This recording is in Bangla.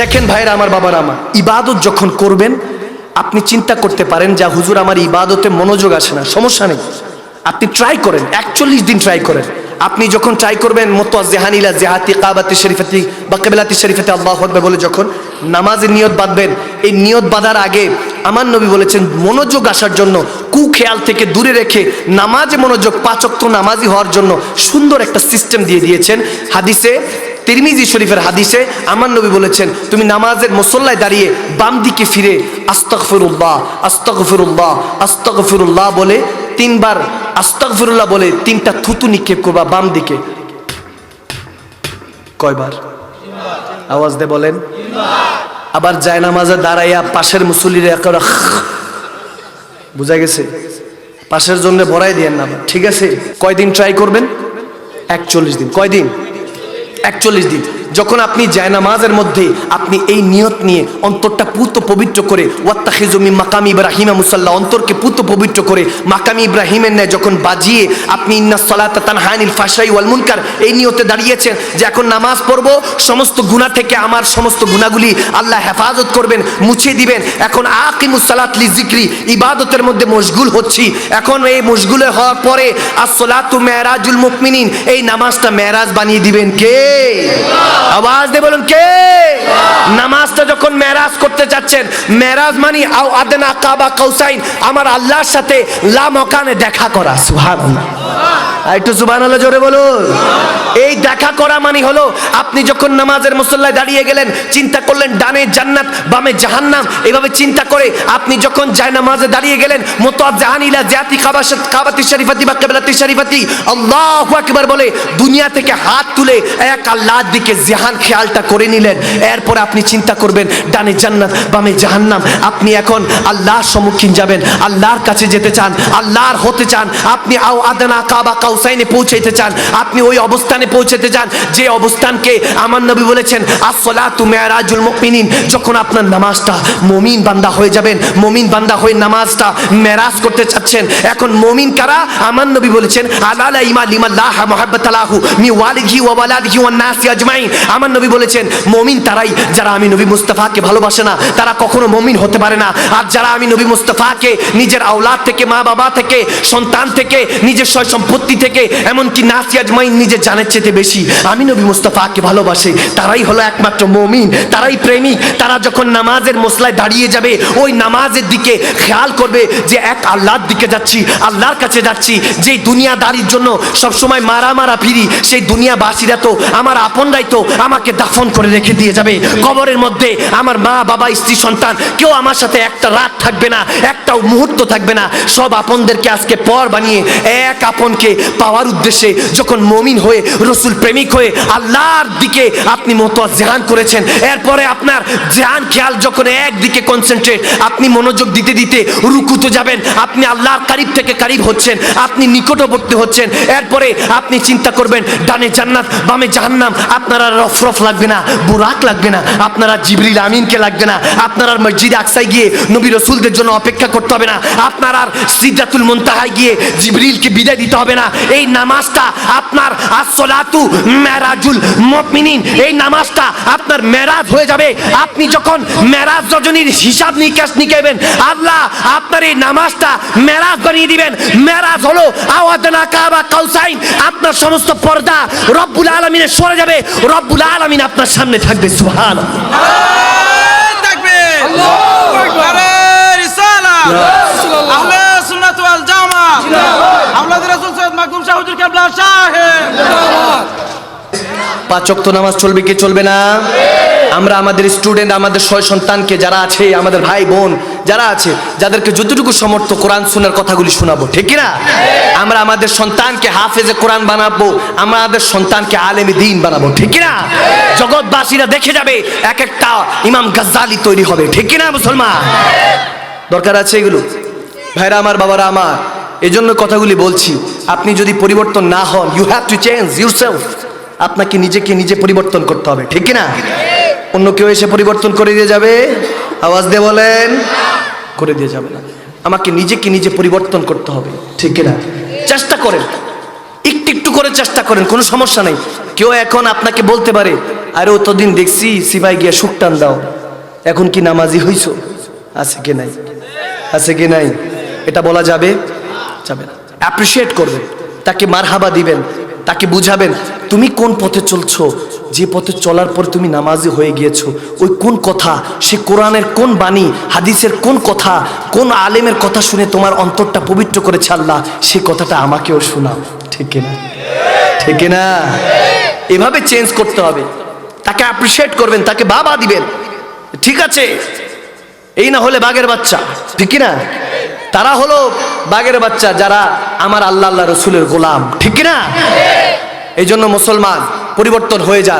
দেখেন ভাইরা আমার বাবার আমার, ইবাদত যখন করবেন, আপনি চিন্তা করতে পারেন যা হুজুর, আমার ইবাদতে মনোযোগ আসে না, সমস্যা নেই। আপনি ট্রাই করেন, একচল্লিশ দিন ট্রাই করেন। আপনি যখন ট্রাই করবেন মতো জেহানিলা জেহাতি কাবাতি শরীফাতি বা কেবেলাতি শরীফাতি আল্লাহ আকবার বলে যখন নামাজের নিয়ত বাঁধবেন, এই নিয়ত বাঁধার আগে আমার নবী বলেছেন, মনোযোগ আসার জন্য কু খেয়াল থেকে দূরে রেখে নামাজে মনোযোগ পাচক্ত নামাজি হওয়ার জন্য সুন্দর একটা সিস্টেম দিয়ে দিয়েছেন। হাদিসে তিরমিজি শরীফের হাদিসে আমার নবী বলেছেন, তুমি নামাজের মুসল্লায় দাঁড়িয়ে বাম দিকে ফিরে আস্তগফিরুল্লাহ আস্তগফিরুল্লাহ আস্তগফিরুল্লাহ বলে তিনবার আস্তগফিরুল্লাহ বলে তিনটা থুতু নিক্ষেপ করবা বাম দিকে। কয়বার? আওয়াজ দে বলেন। আবার যায় নামাজে দাঁড়াইয়া পাশের মুসল্লিরা একেবারে বুঝা গেছে? পাশের জন্য ভরাই দিয়েন না, ঠিক আছে? কয়দিন ট্রাই করবেন? একচল্লিশ দিন। কয়দিন? একচল্লিশ দিন। যখন আপনি জায়নামাজের মধ্যে আপনি এই নিয়ত নিয়ে অন্তরটা পুত পবিত্র করে ওয়াত্তাখিজমি মাকাম ইব্রাহিমা মুসাল্লাহ অন্তরকে পুত পবিত্র করে মাকাম ইব্রাহিমের ন্যায় যখন বাজিয়ে আপনি ইন্না সলাতা তানহানিল ফাশাই ওয়াল মুনকার, এই নিয়তে দাঁড়িয়েছেন যে এখন নামাজ পড়ব, সমস্ত গুনাহ থেকে আমার সমস্ত গুণাগুলি আল্লাহ হেফাজত করবেন, মুছে দিবেন। এখন আকিমুস সালাত লি জিক্রি ইবাদতের মধ্যে মশগুল হচ্ছি। এখন এই মশগুলে হওয়ার পরে আসসালাতু মেরাজুল মুকমিনিন এই নামাজটা মেরাজ বানিয়ে দিবেন কে? আওয়াজ দিয়ে বলুন, কে? নামাজটা যখন মেরাজ করতে যাচ্ছেন, মেরাজ মানি আও আদনা কাবা কৌসাইন, আমার আল্লাহর সাথে লা মকানে দেখা করা, সুবহানাল্লাহ। আর একটু সুবহানাল্লাহ জোরে বলুন। এই দেখা করা মানে হলো, আপনি যখন নামাজের মুসল্লায় দাঁড়িয়ে গেলেন, চিন্তা করলেন ডানে জান্নাত, বামে জাহান্নাম, এভাবে চিন্তা করে আপনি যখন যায় নামাজে দাঁড়িয়ে গেলেন মোতাব জাহানিলা জাতি কাবাসাত কাবাতি শরীফাতি বা কেবলাতি শরীফাতি, আল্লাহু আকবার বলে, দুনিয়া থেকে হাত তুলে এক আল্লাহর দিকে জাহান খেয়ালটা করে নিলেন। এরপর আপনি চিন্তা করবেন, ডানে জান্নাত, বামে জাহান্নাম, আপনি এখন আল্লাহর সম্মুখীন যাবেন, আল্লাহর কাছে যেতে চান, আল্লাহর হতে চান, আপনি আও আদানা কাবা কাউসাইনে পৌঁছাইতে চান, আপনি ওই অবস্থানে পৌঁছাতে চান যে অবস্থানকে আমার নবী বলেছেন, আসসালাতু মেরাজুল মুমিনিন, যখন আপনার নামাজটা মুমিন বান্দা হয়ে যাবেন, মুমিন বান্দা হয়ে নামাজটা মেরাজ করতে চাচ্ছেন, এখন মুমিন কারা? আমার নবী বলেছেন, আলালা ইমা মুহাব্বাতালাহু মি আমার নবী বলেছেন, মুমিন তারাই যারা আমি নবী মুস্তাফাকে ভালোবাসে না, তারা কখনো মুমিন হতে পারে না। আর যারা আমি নবী মুস্তাফাকে নিজের আওলাদ থেকে মা বাবা থেকে, সন্তান থেকে, নিজের সম্পত্তি থেকে, এমনকি নাসি আজমাইন নিজের জানের চেয়ে বেশি। আমি নবী মুস্তাফাকে ভালোবাসে, তারাই হলো একমাত্র মমিন, তারাই প্রেমিক, তারা যখন নামাজের মশলায় দাঁড়িয়ে যাবে, ওই নামাজের দিকে খেয়াল করবে যে এক আল্লাহর দিকে যাচ্ছি, আল্লাহর কাছে যাচ্ছি যে দুনিয়াদারির জন্য সবসময় মারা মারা ফিরি, সেই দুনিয়াবাসীরা তো আমার আপনরাই তো আমাকে দাফন করে রেখে দিয়ে যাবে। কবরের মধ্যে আমার মা, বাবা, স্ত্রী, সন্তান, কেউ আমার সাথে একটা রাত থাকবে না একটাও মুহূর্ত থাকবে না, সব আপনদেরকে আজকে পর বানিয়ে এক আপনকে পাওয়ার উদ্দেশ্যে যখন মমিন হয়ে, রসুল প্রেমিক হয়ে আল্লাহর দিকে আপনি মতো জেহান করেছেন, এরপরে আপনার জেহান খেয়াল যখন একদিকে কনসেন্ট্রেট আপনি মনোযোগ দিতে দিতে রুকুতে যাবেন, আপনি আল্লাহর কারিব থেকে কারিব হচ্ছেন, আপনি নিকটবর্তী হচ্ছেন, এরপরে আপনি চিন্তা করবেন, ডানে জান্নাত, বামে জাহান্নাম, আপনার রফরফ লাগবে না, বুরাক লাগবে না, আপনারা জিবরিল আমিনকে লাগবে না, আপনার মসজিদে আকসায় গিয়ে নবী রসুলদের জন্য অপেক্ষা করতে হবে না, আপনার আর সিদ্ধাতুল মুনতাহায় গিয়ে জিবরিলকে বিদায় দিতে হবে না এই নামাজটা আপনার আসলাতু মেরাজুল মুমিনিন এই নামাজটা আপনার মেরাজ হয়ে যাবে আপনি যখন মেরাজ রজনীর হিসাব নিকাশ নিকেবেন আল্লাহ আপনার এই নামাজটা মেরাজ বানিয়ে দিবেন মেরাজ হলো আওয়াদনা কাবা কাউসাইন আপনার সমস্ত পর্দা রব্বুল আলমিনের সরে যাবে রব্বুল আলমিন আপনার সামনে থাকবে সুহান তাকবীর আরে পাচক তো নামাজ চলবে কি চলবে না? আমরা আমাদের স্টুডেন্ট আমাদের ছয় সন্তানকে যারা আছে, আমাদের ভাই বোন যারা আছে, যাদেরকে যতটুকু সমর্থ কোরআন শোনার কথাগুলি শোনাবো, ঠিক না আমরা আমাদের সন্তানকে হাফেজে কোরআন বানাবো আমাদের সন্তানকে আলেমে দিন বানাবো, ঠিক না জগৎবাসীরা দেখে যাবে এক একটা ইমাম গাজ্জালি তৈরি হবে, ঠিক না মুসলমান? দরকার আছে এগুলো? ভাইরা আমার, বাবারা আমার এই জন্য কথাগুলি বলছি, আপনি যদি পরিবর্তন না হন you have to change yourself আপনাকে নিজেকে নিজে পরিবর্তন করতে হবে, ঠিক না অন্য কেউ এসে পরিবর্তন করে দিয়ে যাবে? আওয়াজ দিয়ে বলেন, করে দিয়ে যাবে না। আমাকে নিজেকে নিজে পরিবর্তন করতে হবে, ঠিক না চেষ্টা করেন, একটু একটু করে চেষ্টা করেন, কোনো সমস্যা নেই। কেউ এখন আপনাকে বলতে পারে, আরে অতদিন দেখছি সিপাই গিয়া সুকটান দাও। এখন কি নামাজি হইছ? আছে কি নাই? আছে কি নাই? এটা বলা যাবে? যাবে না। অ্যাপ্রিসিয়েট করবেন, তাকে মারহাবা দিবেন। তাকে বুঝাবেন, তুমি কোন পথে চলছো? যে পথে চলার পর তুমি নামাজি হয়ে গিয়েছো। ওই কোন কথা? সে কোরআনের কোন বাণী? হাদিসের কোন কথা? কোন আলেমের কথা শুনে তোমার অন্তরটা পবিত্র করেছে আল্লাহ? সে কথাটা আমাকেও শোনাও। ঠিক না ঠিক না এভাবে চেঞ্জ করতে হবে। তাকে অ্যাপ্রিসিয়েট করবেন, তাকে বাবা দিবেন। ঠিক আছে? এই না হলে বাঘের বাচ্চা। ঠিক না তারা হলো বাঘের বাচ্চা যারা আমার আল্লাহ আল্লাহ রসুলের গোলাম। ঠিক না এই জন্য মুসলমান পরিবর্তন হয়ে যান।